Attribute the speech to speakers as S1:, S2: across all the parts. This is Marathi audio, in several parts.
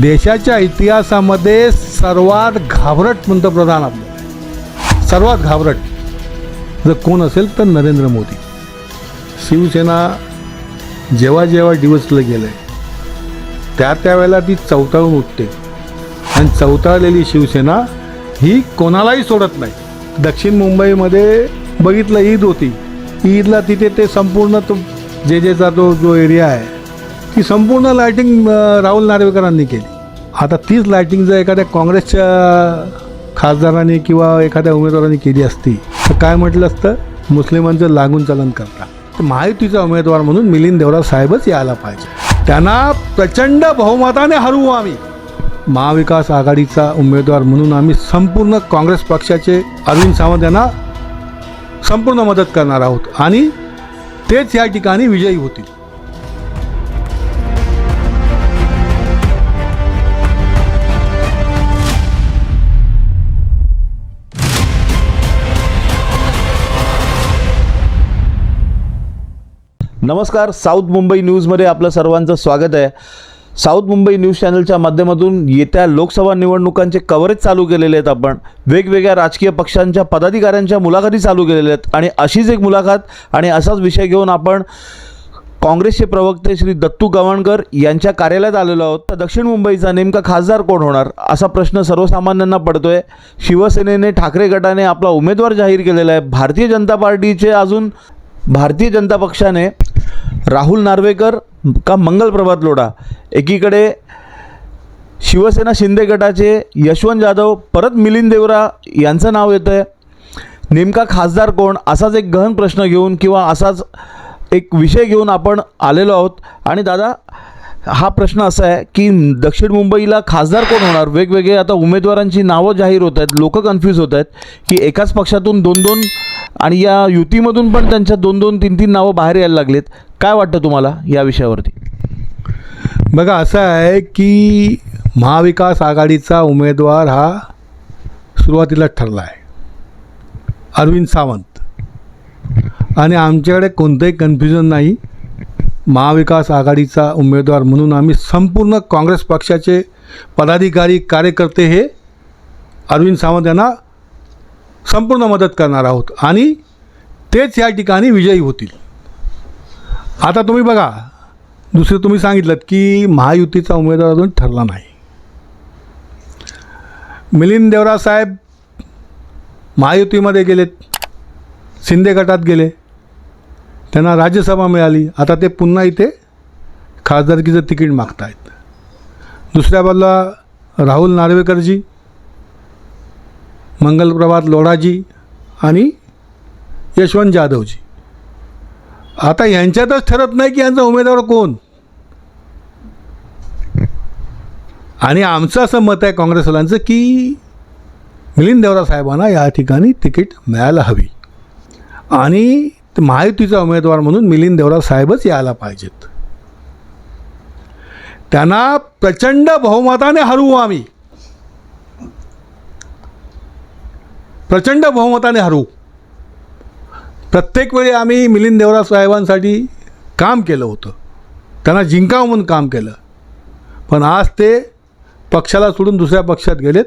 S1: देशाच्या इतिहासामध्ये सर्वात घाबरट पंतप्रधान आपले. सर्वात घाबरट. जर कोण असेल तर नरेंद्र मोदी. शिवसेना जेव्हा जेव्हा डिवचलं गेलं आहे त्या त्यावेळेला ती चवताळून उठते. आणि चवताळलेली शिवसेना ही कोणालाही सोडत नाही. दक्षिण मुंबईमध्ये बघितलं ईद होती. ईदला तिथे ते संपूर्ण तो जे जेचा तो जो एरिया आहे ती संपूर्ण लायटिंग राहुल नार्वेकरांनी केली. आता तीच लायटिंग जर एखाद्या काँग्रेसच्या खासदाराने किंवा एखाद्या उमेदवारांनी केली असती तर काय म्हटलं असतं? मुस्लिमांचं लागून चलन करता. तर महायुतीचा उमेदवार म्हणून मिलिंद देवराव साहेबच यायला पाहिजे. त्यांना प्रचंड बहुमताने हरवू आम्ही. महाविकास आघाडीचा उमेदवार म्हणून आम्ही संपूर्ण काँग्रेस पक्षाचे अरविंद सावंत यांना संपूर्ण मदत करणार आहोत. आणि तेच या ठिकाणी विजयी होतील.
S2: नमस्कार साऊथ मुंबई न्यूजमध्ये आपलं सर्वांचं स्वागत आहे. साऊथ मुंबई न्यूज चॅनलच्या माध्यमातून येत्या लोकसभा निवडणुकांचे कव्हरेज चालू केलेले आहेत आपण. वेगवेगळ्या राजकीय पक्षांच्या पदाधिकाऱ्यांच्या मुलाखती चालू केलेल्या आहेत. आणि अशीच एक मुलाखत आणि असाच विषय घेऊन आपण काँग्रेसचे प्रवक्ते श्री दत्तू गवणकर यांच्या कार्यालयात आलेलो आहोत. तर दक्षिण मुंबईचा नेमका खासदार कोण होणार? असा प्रश्न सर्वसामान्यांना पडतोय. शिवसेनेने ठाकरे गटाने आपला उमेदवार जाहीर केलेला आहे. भारतीय जनता पार्टीचे अजून भारतीय जनता पक्षाने राहुल नार्वेकर का मंगल प्रभात लोढा? एकीकडे शिवसेना शिंदे गटाचे यशवंत जाधव परत मिलिंद देवरा यांचं नाव येतं आहे नेमका खासदार कोण? असाच एक गहन प्रश्न घेऊन किंवा असाच एक विषय घेऊन आपण आलेलो आहोत. आणि दादा हा प्रश्न असा आहे की दक्षिण मुंबईला खासदार कोण होणार? वेगवेगळे आता उमेदवारांची नावं जाहीर होत आहेत लोक कन्फ्यूज होत आहेत की एकाच पक्षातून दोन दोन आणि या युतीमधून पण त्यांच्या दोन दोन तीन तीन नावं बाहेर यायला लागलेत. काय वाटतं तुम्हाला या विषयावरती?
S1: बघा असं आहे की महाविकास आघाडीचा उमेदवार हा सुरुवातीलाच ठरला आहे. अरविंद सावंत. आणि आमच्याकडे कोणतंही कन्फ्युजन नाही. महाविकास आघाडीचा उमेदवार म्हणून आम्ही संपूर्ण काँग्रेस पक्षाचे पदाधिकारी कार्यकर्ते हे अरविंद सावंत यांना संपूर्ण मदत करणार आहोत. आणि तेच या ठिकाणी विजयी होतील. आता तुम्ही बघा दुसरं तुम्ही सांगितलं की महायुतीचा उमेदवार अजून ठरला नाही. मिलिंद देवरा साहेब महायुतीमध्ये गेलेत. शिंदे गटात गेले. त्यांना राज्यसभा मिळाली. आता ते पुन्हा इथे खासदारकीचं तिकीट मागतायत. दुसऱ्या बाजूला राहुल नार्वेकरजी मंगलप्रभात लोढाजी आणि यशवंत जाधवजी. आता यांच्यातच ठरत नाही की यांचा उमेदवार कोण. आणि आमचं असं मत आहे काँग्रेसवाल्यांचं की मिलिंद देवरा साहेबांना या ठिकाणी तिकीट मिळायला हवी. आणि महायुतीचा उमेदवार म्हणून मिलिंद देवरा साहेबच यायला पाहिजेत. त्यांना प्रचंड बहुमताने हरवू आम्ही. प्रचंड बहुमताने हरवू प्रत्येक वेळी आम्ही मिलिंद देवरा साहेबांसाठी काम केलं होतं. त्यांना जिंकावं म्हणून काम केलं. पण आज ते पक्षाला सोडून दुसऱ्या पक्षात गेलेत.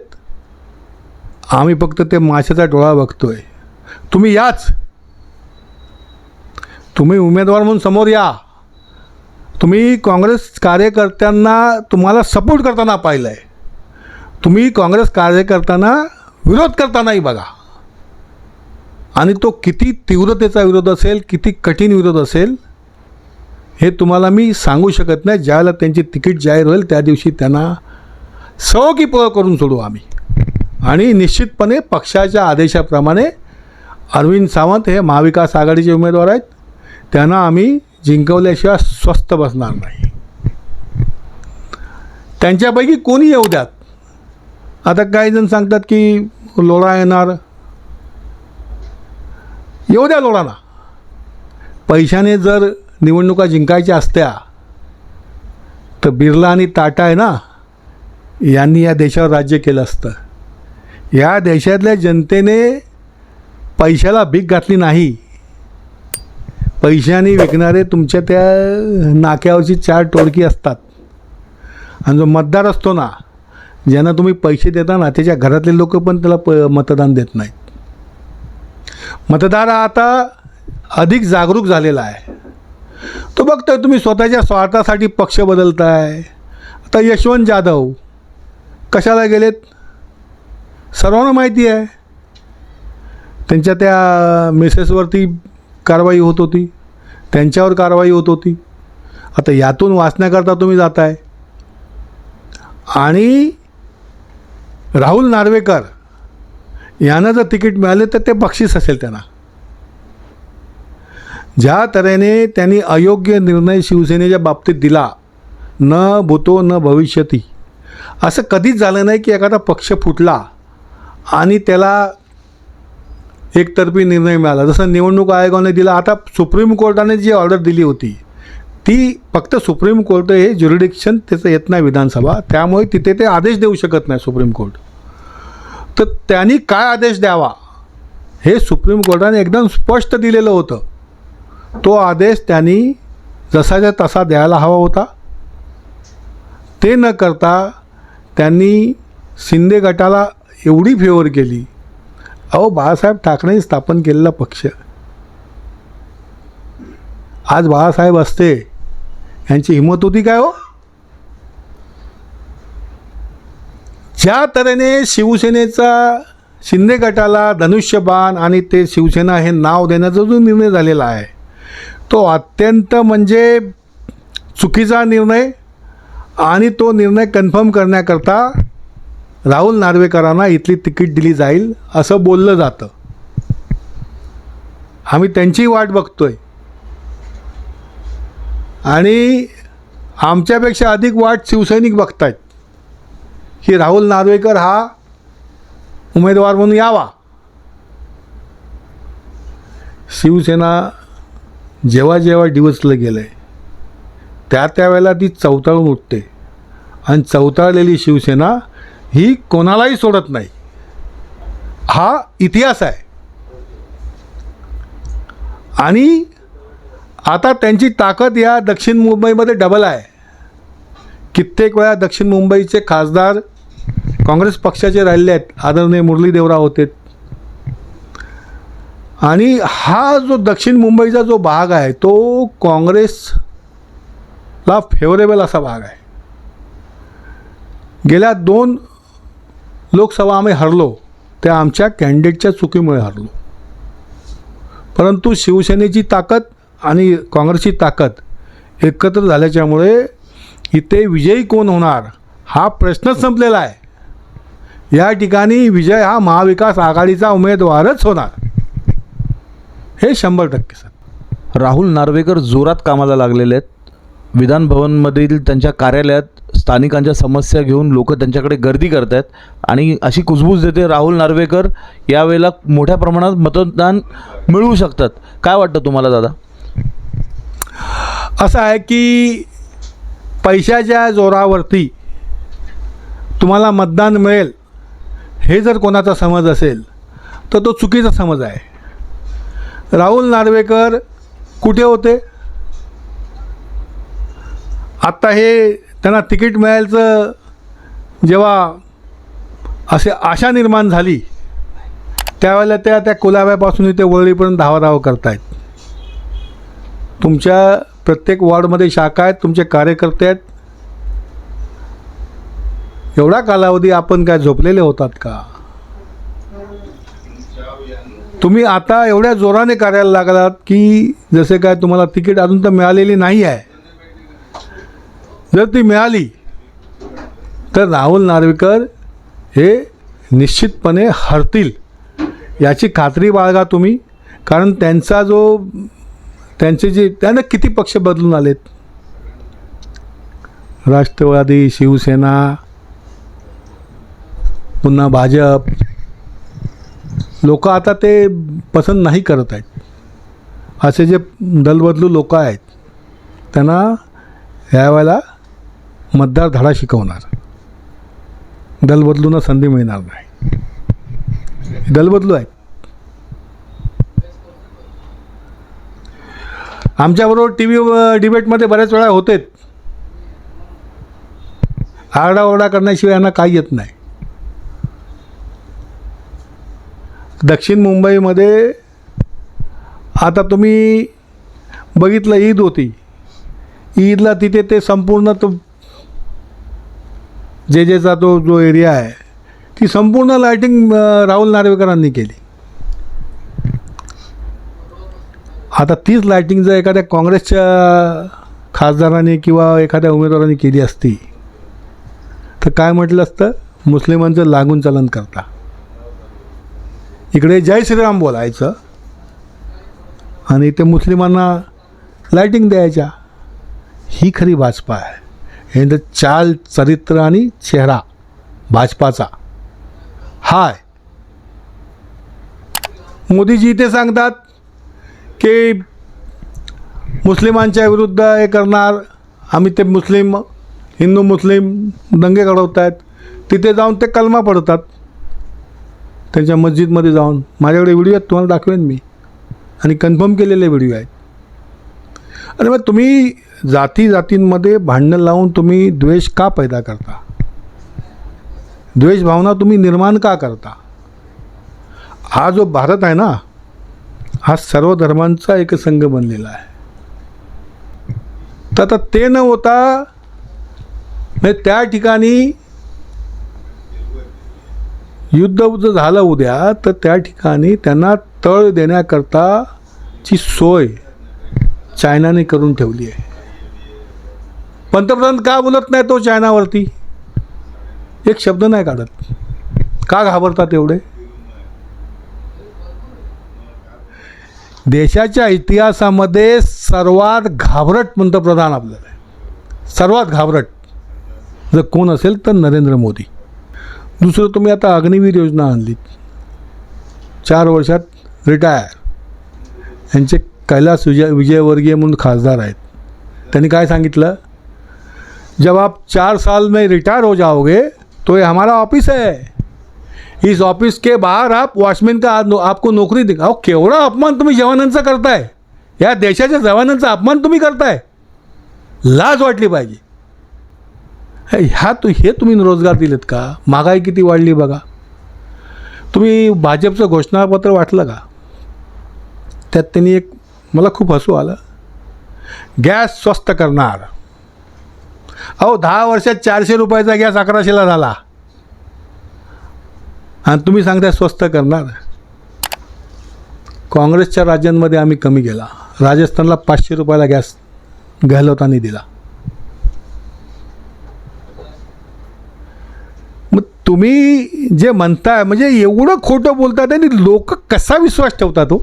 S1: आम्ही फक्त ते माशाचा डोळा बघतोय. तुम्ही याच. तुम्ही उमेदवार म्हणून समोर या. तुम्ही काँग्रेस कार्यकर्त्यांना तुम्हाला सपोर्ट करताना पाहिलं आहे तुम्ही काँग्रेस कार्यकर्त्यांना विरोध करतानाही बघा. आणि तो किती तीव्रतेचा विरोध असेल किती कठीण विरोध असेल हे तुम्हाला मी सांगू शकत नाही. ज्यावेळेला त्यांची तिकीट जाहीर होईल त्या दिवशी त्यांना सौ की पळ करून सोडू आम्ही. आणि निश्चितपणे पक्षाच्या आदेशाप्रमाणे अरविंद सावंत हे महाविकास आघाडीचे उमेदवार आहेत. त्यांना आम्ही जिंकवल्याशिवाय स्वस्थ बसणार नाही. त्यांच्यापैकी कोणी येऊ द्यात? आता काही जण सांगतात की लोळा येणार. येऊ द्या लोळाला. पैशाने जर निवडणुका जिंकायच्या असत्या तर बिर्ला आणि टाटा आहे ना यांनी या देशावर राज्य केलं असतं. या देशातल्या जनतेने पैशाला भीक घातली नाही. पैशाने विकणारे तुमच्या त्या नाक्यावरची चार टोळकी असतात. आणि जो मतदार असतो ना ज्यांना तुम्ही पैसे देता ना त्याच्या घरातले लोक पण त्याला प मतदान देत नाहीत. मतदार आता अधिक जागरूक झालेला आहे. तो बघतोय तुम्ही स्वतःच्या स्वार्थासाठी पक्ष बदलताय. आता यशवंत जाधव कशाला गेलेत? सर्वांना माहिती आहे. त्यांच्या त्या मेसेसवरती कारवाई होत होती. त्यांच्यावर कारवाई होत होती. आता यातून वाचण्याकरता तुम्ही जाताय. आणि राहुल नार्वेकर यांना जर तिकीट मिळाले तर ते बक्षीस असेल त्यांना. ज्या तऱ्हेने त्यांनी अयोग्य निर्णय शिवसेनेच्या बाबतीत दिला न भूतो न भविष्यती असं कधीच झालं नाही की एखादा पक्ष फुटला आणि त्याला एकतर्फी निर्णय मिळाला. जसं निवडणूक आयोगाने दिला आता सुप्रीम कोर्टाने जी ऑर्डर दिली होती ती फक्त सुप्रीम कोर्ट हे ज्युरिडिक्शन त्याचं येत नाही विधानसभा. त्यामुळे तिथे ते आदेश देऊ शकत नाही सुप्रीम कोर्ट. तर त्यांनी काय आदेश द्यावा? हे सुप्रीम कोर्टाने एकदम स्पष्ट दिलेलं होतं. तो आदेश त्यांनी जसाच्या तसा द्यायला हवा होता. ते न करता त्यांनी शिंदे गटाला एवढी फेवर केली. अहो बाळासाहेब ठाकरेंनी स्थापन केलेला पक्ष. आज बाळासाहेब असते. यांची हिंमत होती काय हो? ज्या तऱ्हेने शिवसेनेचा शिंदे गटाला धनुष्यबाण आणि ते शिवसेना हे नाव देण्याचा जो निर्णय झालेला आहे तो अत्यंत म्हणजे चुकीचा निर्णय आणि तो निर्णय कन्फर्म करण्याकरता राहुल नार्वेकरांना इथली तिकीट दिली जाईल असं बोललं जातं. आम्ही त्यांची वाट बघतोय. आणि आमच्यापेक्षा अधिक वाट शिवसैनिक बघतायत. की राहुल नार्वेकर हा उमेदवार म्हणून यावा. शिवसेना जेव्हा जेव्हा डिवचलं गेलं आहे त्या त्यावेळेला ती चवताळून उठते. आणि चवताळलेली शिवसेना ही कोणालाही सोडत नाही. हा इतिहास आहे. आणि आता त्यांची ताकद या दक्षिण मुंबईमध्ये डबल आहे. कित्येक वेळा दक्षिण मुंबईचे खासदार काँग्रेस पक्षाचे राहिले आहेत. आदरणीय मुरली देवरा होते. आणि हा जो दक्षिण मुंबईचा जो भाग आहे तो काँग्रेसला फेवरेबल असा भाग आहे. गेल्या दोन लोकसभा आम्ही हरलो त्या आमच्या कॅन्डिडेटच्या चुकीमुळे हरलो. परंतु शिवसेनेची ताकद आणि काँग्रेसची ताकद एकत्र झाल्याच्यामुळे इथे विजयी कोण होणार हा प्रश्नच संपलेला आहे. या ठिकाणी विजय हा महाविकास आघाडीचा उमेदवारच होणार. हे शंभर टक्के सर
S2: राहुल नार्वेकर जोरात कामाला लागलेले आहेत. विधानभवनमधील त्यांच्या कार्यालयात स्थानिकांच्या समस्या घेऊन लोक त्यांच्याकडे गर्दी करत आहेत आणि अशी कुजबूज देते राहुल नार्वेकर यावेळेला मोठ्या प्रमाणात मतदान मिळवू शकतात. काय वाटतं तुम्हाला दादा?
S1: असं आहे की पैशाच्या जोरावरती तुम्हाला मतदान मिळेल हे जर कोणाचा समज असेल तर तो चुकीचा समज आहे. राहुल नार्वेकर कुठे होते? आत्ता हे त्यांना तिकीट मिळायचं जेव्हा असे आशा निर्माण झाली त्यावेळेला त्या त्या कुलाव्यापासून इथे वळळीपर्यंत धावाधाव करतायत. तुमच्या प्रत्येक वॉर्डमध्ये शाखा आहेत तुमचे कार्यकर्ते आहेत. एवढा कालावधी आपण काय झोपलेले होतात का? तुम्ही आता एवढ्या जोराने करायला लागलात की जसे काय तुम्हाला तिकीट अजून तर मिळालेली नाही आहे. जर ती मिळाली तर राहुल नार्वेकर हे निश्चितपणे हरतील. याची खात्री बाळगा तुम्ही कारण त्यांचा जो त्यांचे जे त्यांना किती पक्ष बदलून आलेत? राष्ट्रवादी शिवसेना पुन्हा भाजप. लोक आता ते पसंत नाही करत आहेत. असे जे दलबदलू लोक आहेत त्यांना यावेळेला मतदार धडा शिकवणार. दलबदलूंना संधी मिळणार नाही. दलबदलू आहेत. आमच्याबरोबर टी व्ही डिबेटमध्ये बऱ्याच वेळा होते आरडाओरडा करण्याशिवाय यांना काही येत नाही. दक्षिण मुंबईमध्ये आता तुम्ही बघितलं ईद होती. ईदला तिथे ते संपूर्ण तो जे जेचा तो जो एरिया आहे ती संपूर्ण लायटिंग राहुल नार्वेकरांनी केली. आता तीच लायटिंग जर एखाद्या काँग्रेसच्या खासदाराने किंवा एखाद्या उमेदवारांनी केली असती तर काय म्हटलं असतं? मुस्लिमांचं लागून चलन करता. इकडे जय श्रीराम बोलायचं आणि ते मुस्लिमांना लायटिंग द्यायच्या. ही खरी भाजपा आहे. हे तर चाल चरित्र आणि चेहरा भाजपाचा. हाय. मोदीजी इथे सांगतात की मुस्लिमांच्या विरुद्ध हे करणार. आम्ही ते मुस्लिम हिंदू मुस्लिम दंगे घडवत आहेत तिथे जाऊन ते कलमा पडतात. त्यांच्या मस्जिदमध्ये जाऊन. माझ्याकडे व्हिडिओ आहेत तुम्हाला दाखवेन मी. आणि कन्फर्म केलेले व्हिडिओ आहेत. आणि मग तुम्ही जाती जातींमध्ये भांडणं लावून तुम्ही द्वेष का पैदा करता? द्वेष भावना तुम्ही निर्माण का करता? हा जो भारत आहे ना हा सर्व धर्मांचा एक संघ बनलेला आहे. तर आता ते न होता म्हणजे त्या ठिकाणी युद्ध जर झालं उद्या तर त्या ठिकाणी त्यांना तळ देण्याकरताची सोय चायनाने करून ठेवली आहे. पंतप्रधान का बोलत नाही तो चायनावरती? एक शब्द नाही काढत. का घाबरतात एवढे? देशाच्या इतिहासामध्ये सर्वात घाबरट पंतप्रधान आपल्याला आहे. सर्वात घाबरट. जर कोण असेल तर नरेंद्र मोदी. दुसरं तुम्ही आता अग्निवीर योजना आणली. चार वर्षात रिटायर यांचे कैलास विजय विजयवर्गीय म्हणून खासदार आहेत. त्यांनी काय सांगितलं? जब आप चार साल में रिटायर हो जाओगे तो ये हमारा ऑफिस है. इस ऑफिस के बाहर आप वॉचमॅन का आज नो- आपको नोकरी दे अहो केवढा अपमान तुम्ही जवानांचा करताय? या देशाच्या जवानांचा अपमान तुम्ही करताय? लाज वाटली पाहिजे. ह्या तू हे तुम्ही रोजगार दिलेत का? महागाई किती वाढली बघा. तुम्ही भाजपचं घोषणापत्र वाटलं का? त्यात त्यांनी एक मला खूप हसू आलं. गॅस स्वस्त करणार. अहो दहा वर्षात चारशे रुपयाचा गॅस अकराशेला झाला. आणि तुम्ही सांगताय स्वस्त करणार. काँग्रेसच्या राज्यांमध्ये आम्ही कमी केला. राजस्थानला पाचशे रुपयाला गॅस गहलोतांनी दिला. मग तुम्ही जे म्हणताय म्हणजे एवढं खोटं बोलतात आणि लोक कसा विश्वास ठेवतात हो?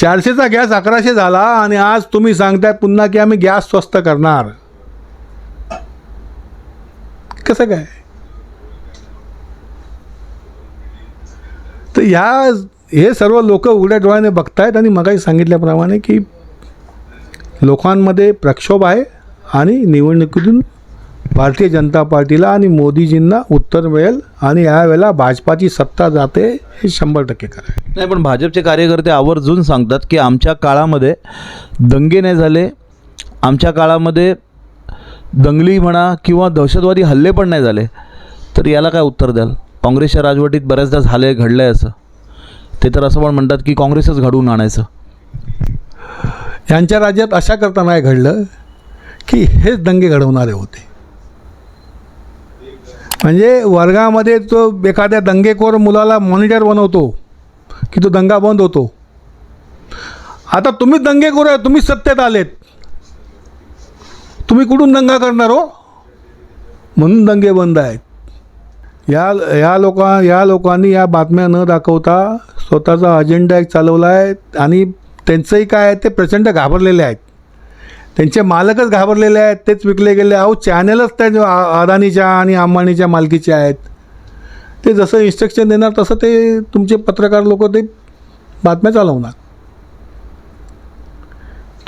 S1: चारशेचा गॅस अकराशे झाला आणि आज तुम्ही सांगताय पुन्हा की आम्ही गॅस स्वस्त करणार. कसं काय? तर ह्या हे सर्व लोक उघड्या डोळ्याने बघतायत आणि मगाही सांगितल्याप्रमाणे की लोकांमध्ये प्रक्षोभ आहे आणि निवडणुकीतून भारतीय जनता पार्टीला आणि मोदीजींना उत्तर मिळेल आणि यावेळेला भाजपाची सत्ता जाते हे शंभर टक्के खरं आहे.
S2: नाही पण भाजपचे कार्यकर्ते आवर्जून सांगतात की आमच्या काळामध्ये दंगे नाही झाले आमच्या काळामध्ये दंगली म्हणा किंवा दहशतवादी हल्ले पण नाही झाले. तर याला काय उत्तर द्याल? काँग्रेसच्या राजवटीत बऱ्याचदा झाले घडलं आहे असं. ते तर असं पण म्हणतात की काँग्रेसच घडवून आणायचं.
S1: यांच्या राज्यात अशा करता नाही घडलं की हेच दंगे घडवणारे होते. म्हणजे वर्गामध्ये तो एखाद्या दंगेखोर मुलाला मॉनिटर बनवतो की तो दंगा बंद होतो. आता तुम्ही दंगेखोर आहे तुम्ही सत्तेत आलेत. तुम्ही कुठून दंगा करणार हो? म्हणून दंगे बंद आहेत. या या लोका या लोकांनी या बातम्या न दाखवता स्वतःचा अजेंडा एक चालवला आहे आणि त्यांचंही काय आहे ते प्रचंड घाबरलेले आहेत. त्यांचे मालकच घाबरलेले आहेत तेच विकले गेले. अहो चॅनलच त्या अदानीच्या आणि अंबानीच्या मालकीचे आहेत. ते जसं इन्स्ट्रक्शन देणार तसं ते तुमचे पत्रकार लोक ते बातम्या चालवणार.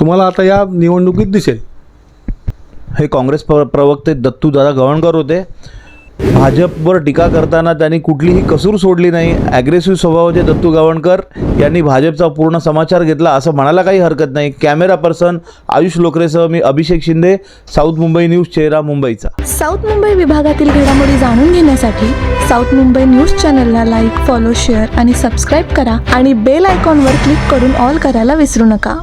S1: तुम्हाला आता या निवडणुकीत दिसेल.
S2: हे काँग्रेस प्र प्रवक्ते दत्तू दादा गवणकर होते. भाजपवर टीका करताना त्यांनी कुठलीही कसूर सोडली नाही. ॲग्रेसिव्ह स्वभावाचे दत्तू गावणकर यांनी भाजपचा पूर्ण समाचार घेतला असं म्हणायला काही हरकत नाही. कॅमेरा पर्सन आयुष लोकरेसह मी अभिषेक शिंदे साऊथ मुंबई न्यूज चेहरा मुंबईचा.
S3: साऊथ मुंबई विभागातील घडामोडी जाणून घेण्यासाठी साऊथ मुंबई न्यूज चॅनलला लाईक फॉलो शेअर आणि सबस्क्राईब करा आणि बेल आयकॉनवर क्लिक करून ऑल करायला विसरू नका.